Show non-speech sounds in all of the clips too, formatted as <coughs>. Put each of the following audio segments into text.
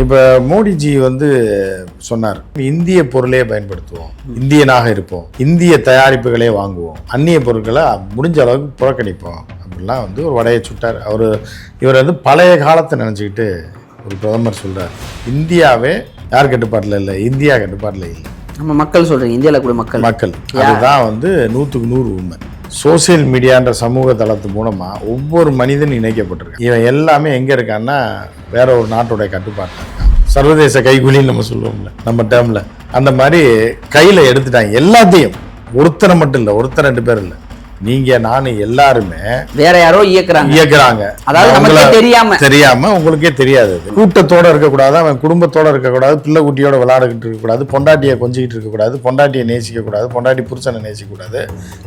இப்போ மோடிஜி வந்து சொன்னார் இந்திய பொருளே பயன்படுத்துவோம் இந்தியனாக இருப்போம் இந்திய தயாரிப்புகளே வாங்குவோம் அந்நிய பொருட்களை முடிஞ்ச அளவுக்கு புறக்கணிப்போம் அப்படிலாம் வந்து ஒரு வடையை சுட்டார். அவர் இவர் வந்து பழைய காலத்தை நினச்சிக்கிட்டு ஒரு பிரதமர் சொல்றார். இந்தியாவே யார் கட்டுப்பாட்டில் இல்லை? இந்தியா கட்டுப்பாட்டில் இல்லை. நம்ம மக்கள் சொல்றீங்க. இந்தியாவில் கூட மக்கள். மக்கள். அதுதான் வந்து நூற்றுக்கு நூறு உண்மை. சோசியல் மீடியான்ற சமூக தளத்து மூலமாக ஒவ்வொரு மனிதன் இணைக்கப்பட்டிருக்கான் இவன் எல்லாமே எங்கே இருக்கான்னா வேற ஒரு நாட்டுடைய கட்டுப்பாட்டில் இருக்கான். சர்வதேச கைகூலின்னு நம்ம சொல்லுவோம்ல நம்ம டேர்ம்ல அந்த மாதிரி கையில் எடுத்துட்டாங்க. எல்லாத்தையும். ஒருத்தரை மட்டும் இல்லை ஒருத்தர் ரெண்டு பேர் இல்லை. நீங்க நானு எல்லாருமே வேற யாரோ இயக்குறாங்க. இயக்குறாங்க. அதாவது நமக்கே தெரியாம. தெரியாம உங்களுக்கே தெரியாது. கூட்டத்தோட இருக்கக்கூடாது அவன் குடும்பத்தோட இருக்கக்கூடாது பிள்ளை குட்டியோட விளையாடிக்கிட்டு இருக்கக்கூடாது பொண்டாட்டியை கொஞ்சிக்கிட்டு இருக்கக்கூடாது பொண்டாட்டியை நேசிக்க கூடாது பொண்டாட்டி புருஷனை நேசிக்க கூடாது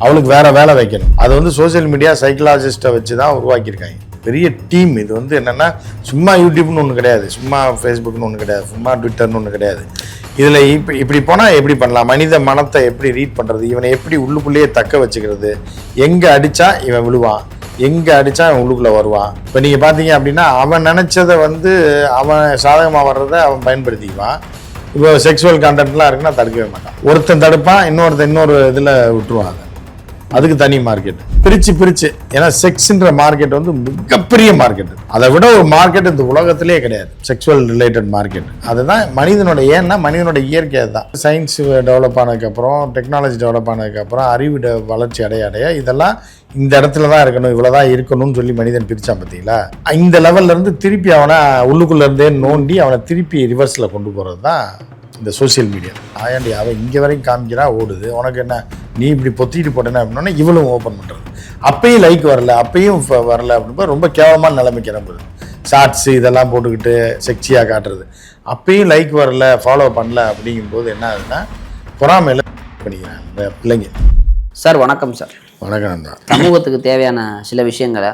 அவளுக்கு வேற வேலை வைக்கணும். அது வந்து சோஷியல் மீடியா சைக்கலாஜிஸ்ட்டை வச்சு தான் உருவாக்கியிருக்காங்க. பெரிய டீம். இது வந்து என்னன்னா சும்மா யூடியூப்னு ஒன்று கிடையாது. சும்மா ஃபேஸ்புக்னு ஒன்று கிடையாது. சும்மா ட்விட்டர்னு ஒன்று கிடையாது. இதில் இப்போ இப்படி போனால் எப்படி பண்ணலாம்? மனித மனத்தை எப்படி ரீட் பண்ணுறது இவனை எப்படி உள்ளுக்குள்ளேயே தக்க வச்சுக்கிறது? எங்கே அடித்தா இவன் விழுவான்? எங்கே அடித்தா அவன் உள்ளுக்குள்ளே வருவான்? இப்போ நீங்கள் பார்த்தீங்க அப்படின்னா அவன் நினச்சதை வந்து அவன் சாதகமாக வர்றதை அவன் பயன்படுத்திக்குவான். இப்போ செக்ஸுவல் கான்டென்ட்லாம் இருக்குன்னா தடுக்கவே மாட்டான். ஒருத்தன் தடுப்பான் இன்னொருத்தன் இன்னொரு இதில் விட்டுருவாங்க. அதுக்கு தனி மார்க்கெட் பிரிச்சு பிரிச்சு. ஏன்னா செக்ஸ்ன்ற மார்க்கெட் வந்து மிகப்பெரிய மார்க்கெட் அதை விட ஒரு மார்க்கெட் இந்த உலகத்திலே கிடையாது. செக்ஷுவல் ரிலேட்டட் மார்க்கெட் அதுதான் மனிதனோட ஏன்னா மனிதனோட இயற்கை தான் சயின்ஸ் டெவலப் ஆனதுக்கப்புறம் டெக்னாலஜி டெவலப் ஆனதுக்கப்புறம் அறிவு வளர்ச்சி அடைய அடைய இதெல்லாம் இந்த இடத்துல தான் இருக்கணும். இவ்வளோதான் இருக்கணும்னு சொல்லி மனிதன் பிரித்தான் பார்த்தீங்களா இந்த லெவல்லேருந்து திருப்பி அவனை உள்ளுக்குள்ளேருந்தே நோண்டி அவனை திருப்பி ரிவர்ஸில் கொண்டு போகிறது தான் இந்த சோஷியல் மீடியா ஆயாண்டி அவன் இங்கே வரைக்கும் காமிக்கிறா ஓடுது. உனக்கு என்ன நீ இப்படி பொத்திட்டு போட்டேன அப்படின்னா இவளும் ஓப்பன் பண்ணுறது அப்பயும் லைக் வரல அப்பயும் ஃப- வரல அப்படின்போ ரொம்ப கேவலமான நிலைமைக்கு கிளம்புது ஷார்ட்ஸ் இதெல்லாம் போட்டுக்கிட்டு செக்ஸியாக காட்டுறது. அப்பயும் லைக் வரல ஃபாலோ பண்ணல அப்படிங்கும்போது என்ன ஆகுதுன்னா பொறாமையில் பண்ணிக்கிறாங்க இந்த பிள்ளைங்க. சார் வணக்கம் சார் வணக்கம் நண்பா. சமூகத்துக்கு தேவையான சில விஷயங்களை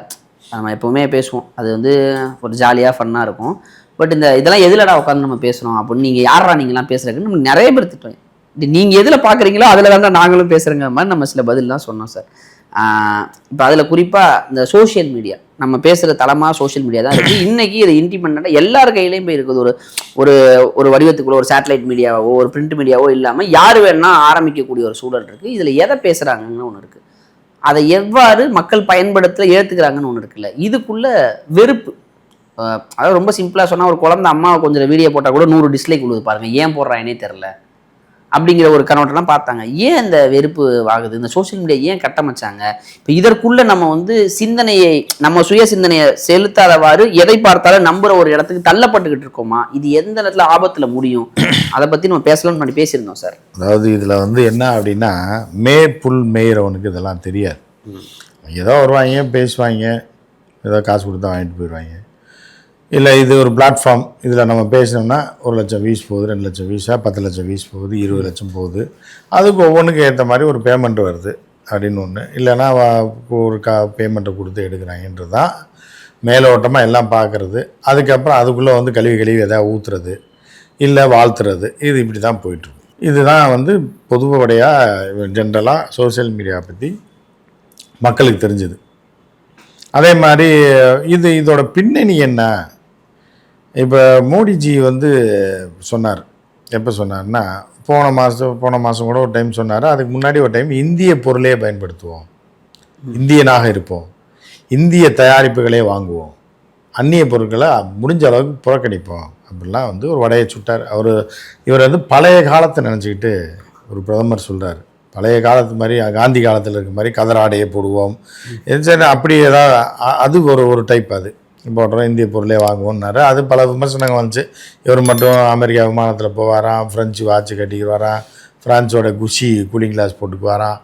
நம்ம எப்பவுமே பேசுவோம். அது வந்து ஒரு ஜாலியாக ஃபன்னாக இருக்கும். பட் இந்த இதெல்லாம் எதுலடா உட்காந்து நம்ம பேசுகிறோம் அப்படின்னு நீங்கள் யாரா நீங்களாம் பேசுகிறதுன்னு நம்ம நிறைய பேர் திட்டுறேன் நீங்கள் எதில் பார்க்குறீங்களோ அதில் தான் நாங்களும் பேசுகிறேங்கிற மாதிரி நம்ம சில பதிலெலாம் சொன்னோம் சார். இப்போ அதில் குறிப்பாக இந்த சோஷியல் மீடியா நம்ம பேசுகிற தளமாக சோஷியல் மீடியா தான் இருக்குது இன்றைக்கி இது இண்டிபெண்ட்டாக எல்லார் கையிலையும் போய் இருக்குது. ஒரு ஒரு ஒரு வடிவத்துக்குள்ள ஒரு சேட்டலைட் மீடியாவோ ஒரு பிரிண்ட் மீடியாவோ இல்லாமல் யார் வேணா ஆரம்பிக்கக்கூடிய ஒரு சூழல் இருக்குது இதில் எதை பேசுகிறாங்கன்னு ஒன்று இருக்குது அதை எவ்வாறு மக்கள் பயன்படுத்த ஏற்றுக்கிறாங்கன்னு ஒன்று இருக்குல்ல. இதுக்குள்ள வெறுப்பு அதாவது ரொம்ப சிம்பிளாக சொன்னால் ஒரு குழந்தை அம்மாவை கொஞ்சம் வீடியோ போட்டால் கூட நூறு டிஸ்லைக் விழுது பாருங்க. ஏன் போடுறானே தெரில அப்படிங்கிற ஒரு கண்ணோட்டம்லாம் பார்த்தாங்க. ஏன் இந்த வெறுப்பு ஆகுது? இந்த சோஷியல் மீடியா ஏன் கட்டமைச்சாங்க? இப்போ இதற்குள்ள நம்ம வந்து சிந்தனையை நம்ம சுய சிந்தனையை செலுத்தாதவாறு எதை பார்த்தாலும் நம்புற ஒரு இடத்துக்கு தள்ளப்பட்டுக்கிட்டு இருக்கோமா? இது எந்த இடத்துல ஆபத்துல முடியும்? <clears throat> அதை பத்தி நம்ம பேசலாம்னு முன்னாடி பேசியிருந்தோம் சார். அதாவது இதில் வந்து என்ன அப்படின்னா மே புல் மேயிறவனுக்கு இதெல்லாம் தெரியாது. ஏதோ வருவாங்க பேசுவாங்க ஏதோ காசு கொடுத்தா வாங்கிட்டு போயிடுவாங்க. இல்லை இது ஒரு பிளாட்ஃபார்ம் இதில் நம்ம பேசினோம்னா ஒரு லட்சம் வீஸ் போகுது ரெண்டு லட்சம் வீஸாக பத்து லட்சம் வீஸ் போகுது இருபது லட்சம் போகுது. அதுக்கு ஒவ்வொன்றுக்கு ஏற்ற மாதிரி ஒரு பேமெண்ட் வருது அப்படின்னு ஒன்று இல்லைன்னா ஒரு கா பேமெண்ட்டை கொடுத்து எடுக்கிறாங்கன்றது தான் மேலோட்டமாக எல்லாம் பார்க்குறது அதுக்கப்புறம் அதுக்குள்ளே வந்து கழுவி கழுவி எதாவது ஊற்றுறது இல்லை வாழ்த்துறது. இது இப்படி தான் போயிட்டுருக்கு. இதுதான் வந்து பொதுவடையாக ஜென்ரலாக சோஷியல் மீடியா பற்றி மக்களுக்கு தெரிஞ்சுது. அதே மாதிரி இது இதோட பின்னணி என்ன? இப்போ மோடிஜி வந்து சொன்னார். எப்போ சொன்னார்னா போன மாதம் போன மாதம் கூட ஒரு டைம் சொன்னார். அதுக்கு முன்னாடி ஒரு டைம் இந்திய பொருளே பயன்படுத்துவோம். இந்தியனாக இருப்போம். இந்திய தயாரிப்புகளே வாங்குவோம். அந்நிய பொருட்களை முடிஞ்ச அளவுக்கு புறக்கணிப்போம். அப்படிலாம் வந்து ஒரு வடையை சுட்டார். அவர் இவர் வந்து பழைய காலத்தை நினச்சிக்கிட்டு ஒரு பிரதமர் சொல்கிறார் பழைய காலத்து மாதிரி காந்தி காலத்தில் இருக்க மாதிரி கதராடையை போடுவோம். சரி அப்படி ஏதாவது அது ஒரு ஒரு டைப் அது. போடுறோம் இந்திய பொருளே வாங்குவோம்னாரு. அது பல விமர்சனங்கள் வந்துச்சு. இவர் மட்டும் அமெரிக்கா விமானத்தில் போவாராம் ஃப்ரெஞ்சு வாட்ச் கட்டிக்கிட்டு வரான் ஃப்ரான்ஸோட குஷி கூலிங் கிளாஸ் போட்டுக்கு வரான்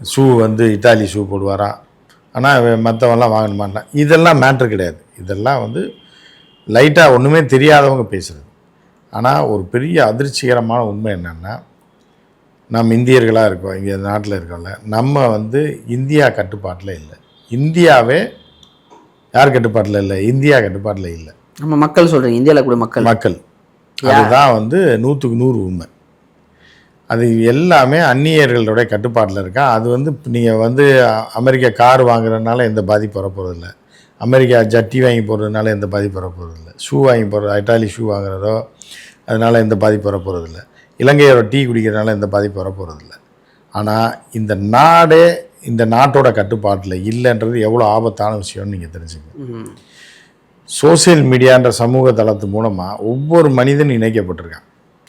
ஷூ வந்து இத்தாலி ஷூ போடுவாராம் ஆனால் மற்றவங்கலாம் வாங்கணுமாட்டான் இதெல்லாம் மேட்ரு கிடையாது. இதெல்லாம் வந்து லைட்டாக ஒன்றுமே தெரியாதவங்க பேசுகிறது ஆனால் ஒரு பெரிய அதிர்ச்சிகரமான உண்மை என்னென்னா நம்ம இந்தியர்களாக இருக்கோம் இங்கே நாட்டில் இருக்கோம்ல. நம்ம வந்து இந்தியா கட்டுப்பாட்டில் இல்லை. இந்தியாவே யார் கட்டுப்பாட்டில் இல்லை? இந்தியா கட்டுப்பாட்டில் இல்லை. நம்ம மக்கள் சொல்றீங்க. இந்தியாவில் கூட மக்கள். மக்கள். அதுதான் வந்து நூற்றுக்கு நூறு உண்மை. அது எல்லாமே அந்நியர்களுடைய கட்டுப்பாட்டில் இருக்கா? அது வந்து நீங்கள் வந்து அமெரிக்க கார் வாங்குறதுனால எந்த பாதிப்பு வரப்போகிறதில்ல அமெரிக்கா ஜட்டி வாங்கி போடுறதுனால எந்த பாதிப்பு வர போகிறதில்ல ஷூ வாங்கி போடுறது இட்டாலி ஷூ வாங்குறதோ அதனால் எந்த பாதிப்பு வர போகிறதில்ல இலங்கையோட டீ குடிக்கிறதுனால எந்த பாதிப்பு வர போகிறதில்ல ஆனால் இந்த நாடே இந்த நாட்டோட கட்டுப்பாட்டில் இல்லைன்றது எவ்வளோ ஆபத்தான விஷயம்னு நீங்கள் தெரிஞ்சுக்கணும். ம். சோஷியல் மீடியான்ற சமூக தளத்து மூலமாக ஒவ்வொரு மனிதனும் இணைக்கப்பட்டிருக்கான்.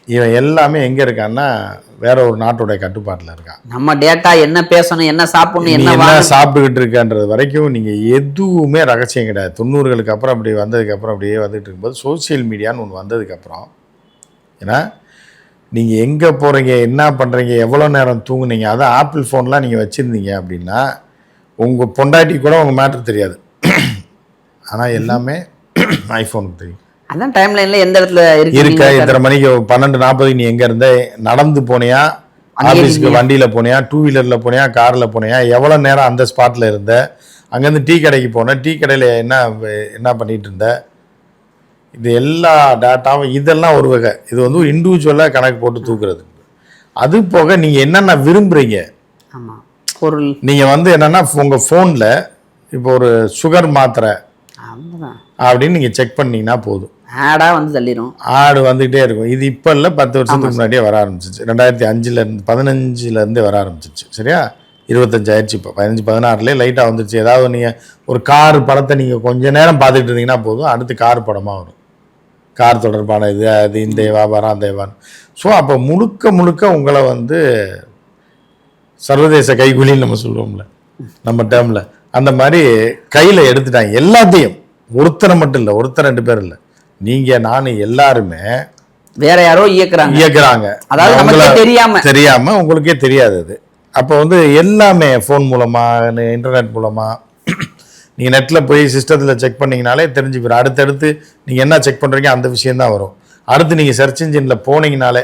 இவன் எல்லாமே எங்கே இருக்கான்னா வேற ஒரு நாட்டோட கட்டுப்பாட்டில் இருக்கான். நம்ம டேட்டா என்ன பேசணும் என்ன சாப்பிடணும் என்ன என்ன சாப்பிட்டுக்கிட்டு இருக்கன்றது வரைக்கும் நீங்கள் எதுவுமே ரகசியம் கிடையாது. தொண்ணூறுகளுக்கு அப்புறம் அப்படி வந்ததுக்கப்புறம் அப்படியே வந்துட்டு இருக்கும்போது சோஷியல் மீடியான்னு ஒன்று வந்ததுக்கப்புறம் ஏன்னா நீங்கள் எங்கே போகிறீங்க என்ன பண்ணுறீங்க எவ்வளோ நேரம் தூங்குனீங்க அதான் ஆப்பிள் ஃபோன்லாம் நீங்கள் வச்சுருந்தீங்க அப்படின்னா உங்கள் பொண்டாட்டி கூட உங்கள் மேட்ரு தெரியாது. ஆனால் எல்லாமே ஐஃபோனுக்கு தெரியும். அதான் டைம் லைன்ல எந்த இடத்துல இருக்க? இத்தனை மணிக்கு பன்னெண்டு நாற்பதுக்கு நீ எங்க இருந்த? நடந்து போனியா? ஆஃபீஸ்க்கு வண்டியில போனியா? டூ வீலர்ல போனியா? கார்ல போனியா? எவ்வளவு நேரம் அந்த ஸ்பாட்ல இருந்த? அங்கேருந்து டீ கடைக்கு போன? டீ கடையில என்ன என்ன பண்ணிட்டு இருந்த? இது எல்லா டேட்டாவும் இதெல்லாம் ஒரு வகை. இது வந்து இண்டிவிஜுவலாக கணக்கு போட்டு தூக்குறது. அது போக நீங்க என்னென்ன விரும்புறீங்க? ஆமா. பொருள். நீங்க வந்து என்னன்னா உங்க ஃபோன்ல இப்போ ஒரு சுகர் மாத்திரை அப்படின்னு நீங்க செக் பண்ணீங்கன்னா போதும். ஆடா வந்து தள்ளிடும் ஆடு வந்துகிட்டே இருக்கும். இது இப்போ இல்லை பத்து வருஷத்துக்கு முன்னாடியே வர ஆரம்பிச்சிச்சு. ரெண்டாயிரத்தி அஞ்சுலேருந்து பதினஞ்சுலேருந்து வர ஆரம்பிச்சிச்சு. சரியா? இருபத்தஞ்சு ஆயிடுச்சு இப்போ. பதினஞ்சு பதினாறுலேயே லைட்டாக வந்துருச்சு. ஏதாவது நீங்கள் ஒரு கார் படத்தை நீங்கள் கொஞ்ச நேரம் பார்த்துட்டு இருந்தீங்கன்னா போதும். அடுத்து கார் படமாக வரும். கார் தொடர்பான இது அது இந்த வியாபாரம் அந்த வியாபாரம். ஸோ அப்போ முழுக்க முழுக்க உங்களை வந்து சர்வதேச கைகூலின்னு நம்ம சொல்லுவோம்ல நம்ம டேர்மில் அந்த மாதிரி கையில் எடுத்துட்டாங்க. எல்லாத்தையும். ஒருத்தரை மட்டும் இல்லை ஒருத்தர் ரெண்டு பேர் இல்லை. நீங்கள் நான் எல்லாருமே வேற யாரோ இயக்குறாங்க. இயக்குறாங்க. அதாவது நமக்கே தெரியாம. தெரியாம உங்களுக்கே தெரியாது அது. அப்போ வந்து எல்லாமே ஃபோன் மூலமா இன்டர்நெட் மூலமா நீங்க நெட்ல போய் சிஸ்டத்துல செக் பண்ணீங்கனாலே தெரிஞ்சு போயிடும் அடுத்தடுத்து நீங்க என்ன செக் பண்றீங்க அந்த விஷயம் தான் வரும். அடுத்து நீங்க சர்ச் இன்ஜின்ல போனீங்கனாலே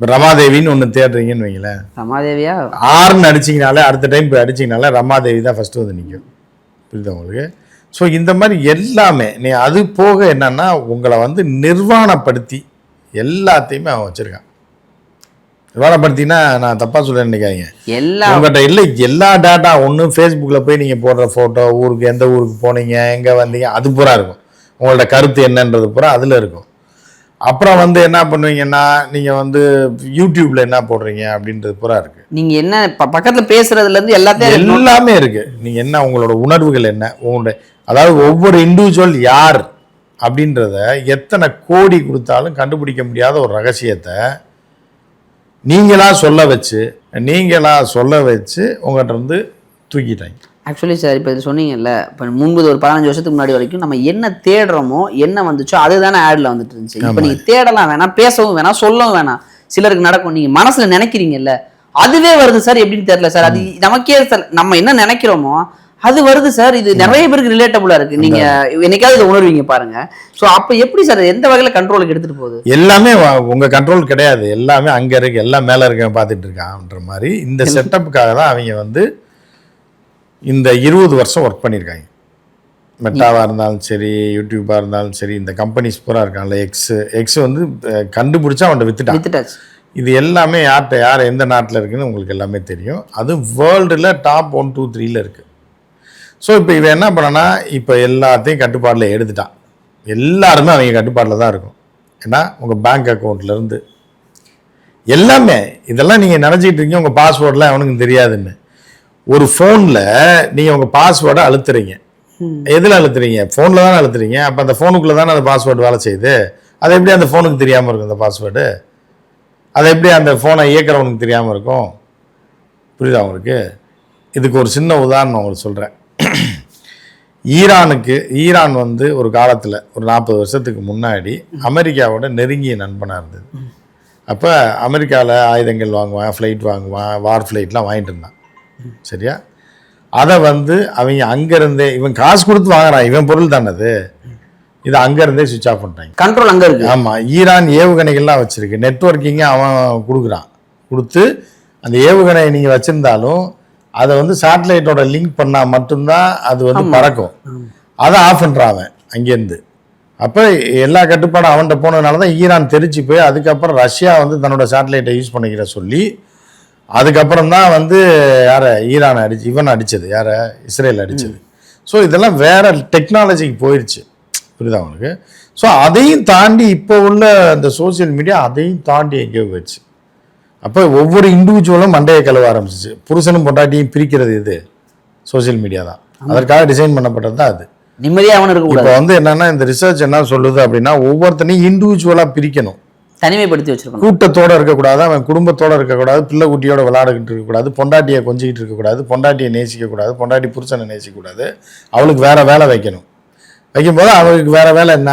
ரமாதேவின்னு ஒன்று தேடுறீங்கன்னு வைங்களேன். ரமாதேவியா? ஆறுன்னு அடிச்சிங்கனாலே அடுத்த டைம் போய் அடிச்சிங்கனாலே ரமாதேவி தான் ஃபஸ்ட்டு வந்து நிற்கும் புரியுதா உங்களுக்கு? ஸோ இந்த மாதிரி எல்லாமே நீ அது போக என்னன்னா உங்களை வந்து நிர்வாணப்படுத்தி எல்லாத்தையுமே அவன் வச்சுருக்கான். நிர்வாணப்படுத்தினா நான் தப்பாக சொல்ல நினைக்காதீங்க. எல்லா உங்கள்கிட்ட இல்லை எல்லா டேட்டா ஒன்றும் ஃபேஸ்புக்கில் போய் நீங்கள் போடுற ஃபோட்டோ ஊருக்கு எந்த ஊருக்கு போனீங்க எங்கே வந்தீங்க அது பூரா இருக்கும். உங்களோட கருத்து என்னன்றது பூரா அதில் இருக்கும். அப்புறம் வந்து என்ன பண்ணுவீங்கன்னா நீங்கள் வந்து யூடியூப்பில் என்ன போடுறீங்க அப்படின்றது பூரா இருக்குது நீங்க என்ன பக்கத்துல பேசுறதுல இருந்து எல்லாத்தையும் எல்லாமே இருக்கு. நீங்க என்ன உங்களோட உணர்வுகள் என்ன உங்களுடைய அதாவது ஒவ்வொரு இண்டிவிஜுவல் யார் அப்படின்றத எத்தனை கோடி கொடுத்தாலும் கண்டுபிடிக்க முடியாத ஒரு ரகசியத்தை நீங்களா சொல்ல வச்சு நீங்களா சொல்ல வச்சு உங்கள்கிட்ட இருந்து தூக்கிட்டாங்க. ஆக்சுவலி சார் இப்போ இது சொன்னீங்கல்ல இப்போ முன்பு ஒரு பதினஞ்சு வருஷத்துக்கு முன்னாடி வரைக்கும் நம்ம என்ன தேடுறோமோ என்ன வந்துச்சோ அதுதானே ஆட்ல வந்துட்டு இருந்துச்சு. இப்போ நீங்க தேடலாம் வேணாம் பேசவும் வேணாம் சொல்லவும் வேணாம். சிலருக்கு நடக்கும். நீங்க மனசுல நினைக்கிறீங்கல்ல அதுவே வருது சார் எப்படின்னு தெரியல சார் அது நமக்கே சார் நம்ம என்ன நினைக்கிறோமோ அது வருது சார் இது நிறைய பேருக்கு ரிலேட்டபுளா இருக்கு. நீங்க என்னைக்காவது இதை உணர்வீங்க பாருங்க. சோ அப்ப எப்படி சார் எந்த வகையில கண்ட்ரோலுக்கு எடுத்துட்டு போகுது? எல்லாமே உங்க கண்ட்ரோல் கிடையாது. எல்லாமே அங்க இருக்கு. எல்லாம் மேல இருக்கவன் பார்த்துட்டு இருக்கான்ற மாதிரி. இந்த செட்டப்புக்காக தான் அவங்க வந்து இந்த இருபது வருஷம் ஒர்க் பண்ணியிருக்காங்க. மெட்டாவாக இருந்தாலும் சரி யூடியூப்பாக இருந்தாலும் சரி இந்த கம்பெனிஸ் பூரா இருக்காங்கல்ல எக்ஸ் எக்ஸ் வந்து கண்டுபிடிச்சா அவன்கிட்ட வித்துட்டான். இது எல்லாமே யார்கிட்ட யார் எந்த நாட்டில் இருக்குன்னு உங்களுக்கு எல்லாமே தெரியும். அது வேர்ல்டில் டாப் ஒன் டூ த்ரீல இருக்குது ஸோ இப்போ இவன் என்ன பண்ணனா இப்போ எல்லாத்தையும் கட்டுப்பாட்டில் எடுத்துட்டான். எல்லாருமே அவங்க கட்டுப்பாட்டில் தான் இருக்கும். ஏன்னா உங்கள் பேங்க் அக்கௌண்ட்லேருந்து எல்லாமே இதெல்லாம் நீங்கள் நினச்சிட்டு இருக்கீங்க உங்கள் பாஸ்வேர்டெலாம் அவனுக்கு தெரியாதுன்னு. ஒரு ஃபோனில் நீங்கள் உங்கள் பாஸ்வேர்டை அழுத்துறீங்க. எதில் அழுத்துறீங்க? ஃபோனில் தானே அழுத்துறீங்க. அப்போ அந்த ஃபோனுக்குள்ளே தானே அந்த பாஸ்வேர்டு வேலை செய்யுது? அது எப்படி அந்த ஃபோனுக்கு தெரியாமல் இருக்கும் அந்த பாஸ்வேர்டு அது எப்படி அந்த ஃபோனை இயக்குறவனுக்கு தெரியாமல் இருக்கும்? புரியுதா உங்களுக்கு? இதுக்கு ஒரு சின்ன உதாரணம் உங்களுக்கு சொல்கிறேன் ஈரானுக்கு ஈரான் வந்து ஒரு காலத்தில் ஒரு நாற்பது வருஷத்துக்கு முன்னாடி அமெரிக்காவோட நெருங்கிய நண்பனாக இருந்தது. அப்போ அமெரிக்காவில் ஆயுதங்கள் வாங்குவான் ஃப்ளைட் வாங்குவான் வார் ஃப்ளைட்லாம் வாங்கிட்டு இருந்தான். சரியா? அதை வந்து அவங்க அங்கேருந்தே இவன் காசு கொடுத்து வாங்குறான் இவன் பொருள் தானே அது. இதை அங்கேருந்தே சுவிட்ச் ஆஃப் பண்ணிட்டாங்க. கண்ட்ரோல் அங்க இருக்கு. ஆமாம் ஈரான் ஏவுகணைகள்லாம் வச்சிருக்கு. நெட்வொர்க்கிங்கை அவன் கொடுக்குறான். கொடுத்து அந்த ஏவுகணையை நீங்கள் வச்சிருந்தாலும் அதை வந்து சேட்டலைட்டோட லிங்க் பண்ணால் மட்டும்தான் அது வந்து பறக்கும். அதை ஆஃப் பண்ணுறான் அவன் அங்கேருந்து. அப்போ எல்லா கட்டுப்பாடும் அவன்கிட்ட போனதுனால தான் ஈரான் தெரிச்சு போய் அதுக்கப்புறம் ரஷ்யா வந்து தன்னோட சேட்டலைட்டை யூஸ் பண்ணிக்கிற சொல்லி அதுக்கப்புறம் தான் வந்து யாரை ஈரான் அடிச்சு இவன் அடிச்சது யாரை இஸ்ரேல் அடிச்சது. ஸோ இதெல்லாம் வேற டெக்னாலஜிக்கு போயிடுச்சு புரியுதா உங்களுக்கு? ஸோ அதையும் தாண்டி இப்போ உள்ள அந்த சோஷியல் மீடியா அதையும் தாண்டி எங்கேயோ போயிடுச்சு அப்போ ஒவ்வொரு இண்டிவிஜுவலும் மண்டையை கழுவ ஆரம்பிச்சிச்சு. புருஷனும் பொண்டாட்டியும் பிரிக்கிறது இது. சோஷியல் மீடியா தான். அதற்காக டிசைன் பண்ணப்பட்டது தான் அது. நிம்மதியா அவனு இருக்கக்கூடாது இப்போ வந்து என்னன்னா இந்த ரிசர்ச் என்ன சொல்லுது அப்படின்னா ஒவ்வொருத்தனையும் இண்டிவிஜுவலாக பிரிக்கணும். தனிமைப்படுத்தி வச்சிருக்கணும். கூட்டத்தோட இருக்கக்கூடாது அவன் குடும்பத்தோட இருக்கக்கூடாது பிள்ளை குட்டியோட விளையாடிக்கிட்டு இருக்கக்கூடாது பொண்டாட்டியை கொஞ்சிக்கிட்டு இருக்கக்கூடாது பொண்டாட்டியை நேசிக்கக்கூடாது பொண்டாட்டி புருஷனை நேசிக்கக்கூடாது. அவளுக்கு வேற வேலை வைக்கணும். வைக்கும்போது அவளுக்கு வேற வேலை என்ன?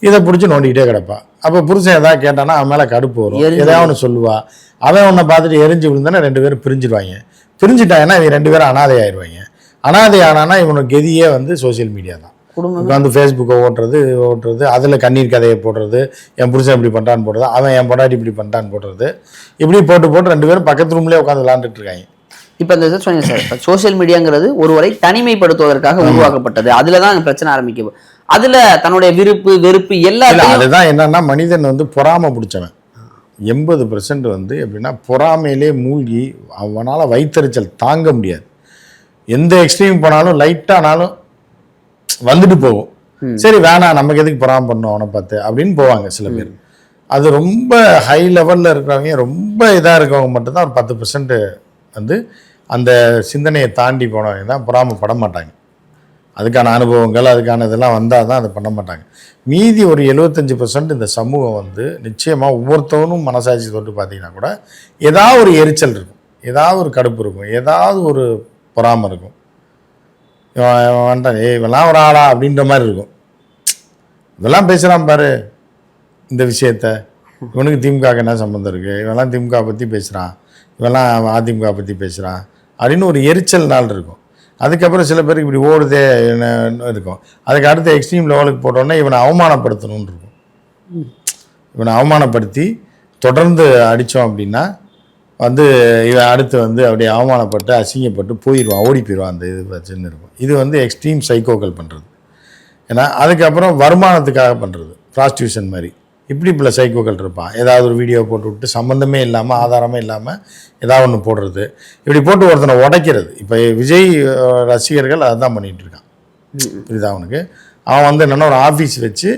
இதை பிடிச்சி நோண்டிக்கிட்டே கிடப்பா. அப்போ புருஷன் எதாவது கேட்டானா அவன் மேலே கடுப்பு வரும். எதாவது ஒன்று சொல்லுவா. அவன் உன்னை பார்த்துட்டு எரிஞ்சு விழுந்தானே ரெண்டு பேரும் பிரிஞ்சிடுவாங்க. பிரிஞ்சுட்டாங்கன்னா இவங்க ரெண்டு பேரும் அனாதை ஆயிடுவாங்க அனாதை ஆனானா இவனுக்கு கெதியே வந்து சோஷியல் மீடியா தான். குடும்பம். உட்காந்து ஃபேஸ்புக்கை ஓட்டுறது ஓட்டுறது அதில் கண்ணீர் கதையை போடுறது என் புருஷன் இப்படி பண்ணிட்டான்னு போடுறது அவன் என் பொண்டாட்டி இப்படி பண்ணிட்டான்னு போடுறது. இப்படி போட்டு போட்டு ரெண்டு பேரும் பக்கத்து ரூம்லேயே உட்காந்து விளாண்டுட்டு இருக்காங்க. இப்போ இந்த சொன்னீங்க சார். சோஷியல் மீடியாங்கிறது ஒருவரை தனிமைப்படுத்துவதற்காக உருவாக்கப்பட்டது. அதுல தான் பிரச்சனை ஆரம்பிக்கும் அதுல தன்னுடைய விருப்பு வெறுப்பு எல்லாத்தையும் அதுதான் என்னன்னா மனிதன் வந்து பொறாமை பிடிச்சவன். எண்பது பெர்சன்ட் வந்து எப்படின்னா பொறாமையிலே மூழ்கி அவனால் வைத்தறிச்சல் தாங்க முடியாது. எந்த எக்ஸ்ட்ரீம் போனாலும் லைட்டானாலும் வந்துட்டு போகும். சரி வேணாம் நமக்கு எதுக்கு பொறாமை பண்ணணும் அவனை பார்த்து? அப்படின்னு போவாங்க சில பேர். அது ரொம்ப ஹை லெவலில் இருக்கிறவங்க ரொம்ப இதாக இருக்கவங்க மட்டும்தான் ஒரு பத்து பெர்சன்ட் வந்து அந்த சிந்தனையை தாண்டி போனவங்க தான் பொறாமைப்பட மாட்டாங்க. அதுக்கான அனுபவங்கள் அதுக்கான இதெல்லாம் வந்தால் தான் அதை பண்ண மாட்டாங்க. மீதி ஒரு எழுபத்தஞ்சி பர்சன்ட் இந்த சமூகம் வந்து நிச்சயமாக ஒவ்வொருத்தவனும் மனசாட்சி தொட்டு பார்த்தீங்கன்னா கூட ஏதாவது ஒரு எரிச்சல் இருக்கும். ஏதாவது ஒரு கடுப்பு இருக்கும். ஏதாவது ஒரு பொறாமை இருக்கும். இவன் ஏ இவெல்லாம் ஒரு ஆளா? அப்படின்ற மாதிரி இருக்கும். இதெல்லாம் பேசுகிறான் பாரு இந்த விஷயத்த. இவனுக்கு திமுக என்ன சம்மந்தம் இருக்குது இவெல்லாம் திமுக பற்றி பேசுகிறான் இவெல்லாம் அதிமுக பற்றி பேசுகிறான் அப்படின்னு ஒரு எரிச்சல் நாள் இருக்கும். அதுக்கப்புறம் சில பேருக்கு இப்படி ஓடுதே என்ன இருக்கும். அதுக்கு அடுத்த எக்ஸ்ட்ரீம் லெவலுக்கு போட்டோன்னே இவனை அவமானப்படுத்தணும்னு இருக்கும் இவனை அவமானப்படுத்தி தொடர்ந்து அடித்தோம் அப்படின்னா வந்து இவன் அடுத்து வந்து அப்படியே அவமானப்பட்டு அசிங்கப்பட்டு போயிடுவான் ஓடி போயிடுவான் அந்த இது பிரச்சனை இருக்கும். இது வந்து எக்ஸ்ட்ரீம் சைக்கோக்கள் பண்ணுறது ஏன்னா அதுக்கப்புறம் வருமானத்துக்காக பண்ணுறது ப்ராஸ்டியூஷன் மாதிரி. இப்படி இப்படி சைக்கோக்கள் இருப்பான் ஏதாவது ஒரு வீடியோ போட்டு விட்டு சம்மந்தமே இல்லாமல் ஆதாரமே இல்லாமல் ஏதாவது ஒன்று போடுறது. இப்படி போட்டு ஒருத்தனை உடைக்கிறது. இப்போ விஜய் ரசிகர்கள் அதுதான் பண்ணிட்டு இருக்கான். புரியுதா அவனுக்கு அவன் வந்து என்னென்னா ஒரு ஆஃபீஸ் வச்சு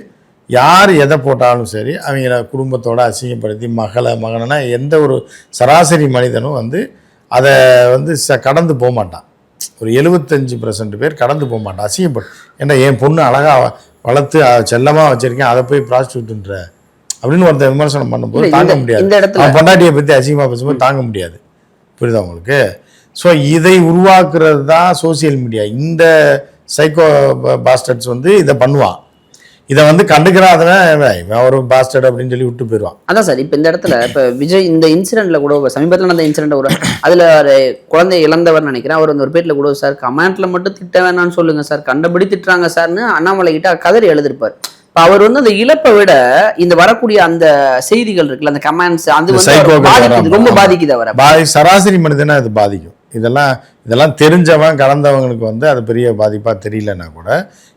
யார் எதை போட்டாலும் சரி அவங்கள குடும்பத்தோட அசிங்கப்படுத்தி மகளை மகனா எந்த ஒரு சராசரி மனிதனும் வந்து அதை வந்து ச கடந்து போக மாட்டான். ஒரு எழுபத்தஞ்சு பர்சன்ட் பேர் கடந்து போக மாட்டான். அசிங்கப்படும் ஏன்னா என் பொண்ணு அழகாக வளர்த்து செல்லமாக வச்சிருக்கேன். அதை போய் ப்ராஸ்டியூட்ன்ற அப்படின்னு ஒருத்தன் விமர்சனம் பண்ணும்போது தாங்க முடியாது. இந்த இடத்துல பொண்டாட்டியை பற்றி அசிங்கமாக பேசும்போது தாங்க முடியாது. புரியுதா உங்களுக்கு? ஸோ இதை உருவாக்குறது தான் சோஷியல் மீடியா இந்த சைக்கோ பாஸ்டர்ட்ஸ் வந்து இதை பண்ணுவான். இதை வந்து கண்டுக்கிறாதவன் ஒரு பாஸ்டர்ட் அப்படின்னு சொல்லி விட்டு போயிடுவான். அதான் சார் இப்போ இந்த இடத்துல இப்போ விஜய் இந்த இன்சிடென்ட்ல கூட சமீபத்தில் நடந்த இன்சிடென்ட் ஒரு அதுல ஒரு குழந்தை இழந்தவர் நினைக்கிறேன். அவர் அந்த ஒரு பேட்டில் கூட சார் கமெண்ட்ல மட்டும் திட்ட வேணாம்னு சொல்லுங்க சார். கண்டபடி திட்டுறாங்க சார்னு அண்ணாமலை கிட்ட கதறி எழுதிருப்பார். இப்போ அவர் வந்து அந்த இழப்பை விட இந்த வரக்கூடிய அந்த செய்திகள் இருக்குல்ல அந்த கமெண்ட்ஸ் அது வந்து. ரொம்ப பாதிக்குது அவரை. பாதி சராசரி மனிதனை அது பாதிக்கும். இதெல்லாம் இதெல்லாம் தெரிஞ்சவன் கலந்தவங்களுக்கு வந்து அது பெரிய பாதிப்பாக தெரியலன்னா கூட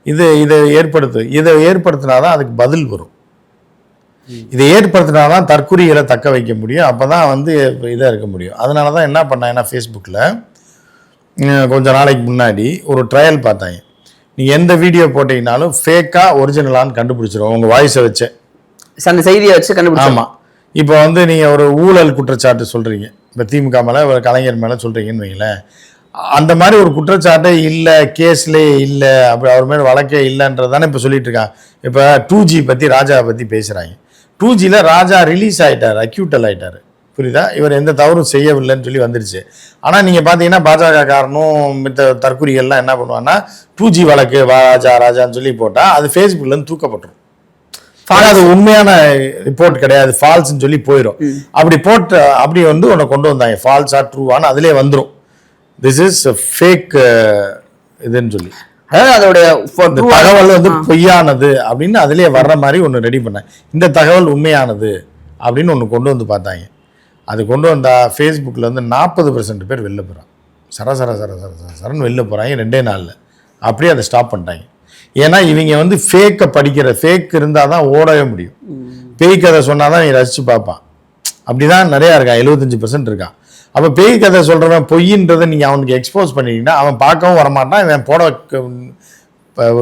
இது இதை ஏற்படுத்து இதை ஏற்படுத்தினாதான் அதுக்கு பதில் வரும். இதை ஏற்படுத்தினாதான் தற்குறிகளை தக்க வைக்க முடியும். அப்போ தான் வந்து இதாக இருக்க முடியும். அதனால தான் என்ன பண்ணாங்கன்னா ஃபேஸ்புக்கில் கொஞ்ச நாளைக்கு முன்னாடி ஒரு ட்ரையல் பார்த்தாங்க. நீங்கள் எந்த வீடியோ போட்டிங்கனாலும் ஃபேக்காக ஒரிஜினலான்னு கண்டுபிடிச்சிரும். உங்கள் வாய்ஸை வச்சே. அந்த செய்தியை வச்சு கண்டுபிடிச்சாங்க ஆமாம் இப்போ வந்து நீங்கள் ஒரு ஊழல் குற்றச்சாட்டு சொல்கிறீங்க இப்போ திமுக மேலே ஒரு கலைஞர் மேலே சொல்கிறீங்கன்னு வைங்களேன். அந்த மாதிரி ஒரு குற்றச்சாட்டே இல்லை கேஸ்லேயே இல்லை அப்படி அவர் மேலே வழக்கே இல்லைன்றது தானே இப்போ சொல்லிட்டு இருக்காங்க. இப்போ டூ ஜி பற்றி ராஜாவை பற்றி பேசுகிறாங்க டூ ஜியில் ராஜா ரிலீஸ் ஆயிட்டார் அக்யூட்டல் ஆயிட்டார். புரியுதா? இவர் எந்த தவறும் செய்யவில்லைன்னு சொல்லி வந்துருச்சு. ஆனால் நீங்கள் பார்த்தீங்கன்னா பாஜக காரனும் மித்த தற்குறிகள்லாம் என்ன பண்ணுவாங்கன்னா டூ ஜி வழக்கு ராஜா ராஜான்னு சொல்லி போட்டால் அது ஃபேஸ்புக்லேருந்து தூக்கப்பட்டுரும். அது உண்மையான ரிப்போர்ட் கிடையாது. ஃபால்ஸ்னு சொல்லி போயிடும் அப்படி போட்டு அப்படி வந்து உன்னை கொண்டு வந்தாங்க. ஃபால்ஸா ட்ரூவான்னு அதிலே வந்துடும் திஸ் இஸ் ஃபேக் இதுன்னு சொல்லி. அதாவது அதோடைய தகவல் வந்து பொய்யானது அப்படின்னு அதிலே வர்ற மாதிரி ஒன்று ரெடி பண்ணேன் இந்த தகவல் உண்மையானது அப்படின்னு ஒன்று கொண்டு வந்து பார்த்தாங்க. அது கொண்டு வந்தால் ஃபேஸ்புக்கில் வந்து நாற்பது பர்சன்ட் பேர் வெளில போகிறான் சர சர சர சர சர சரன்னு வெளில போகிறாங்க ரெண்டே நாளில். அப்படியே அதை ஸ்டாப் பண்ணிட்டாங்க. ஏன்னா இவங்க வந்து ஃபேக்கை படிக்கிற ஃபேக் இருந்தால் தான் ஓடவே முடியும். பேய் கதை சொன்னால் தான் ரசித்து பார்ப்பான். அப்படி தான் நிறையா இருக்கான் எழுபத்தஞ்சு பர்சன்ட் இருக்கான் அப்போ பேய் கதை சொல்கிறவன் பொய்ன்றதை நீங்கள் அவனுக்கு எக்ஸ்போஸ் பண்ணிட்டீங்கன்னா அவன் பார்க்கவும் வரமாட்டான் இவன் போட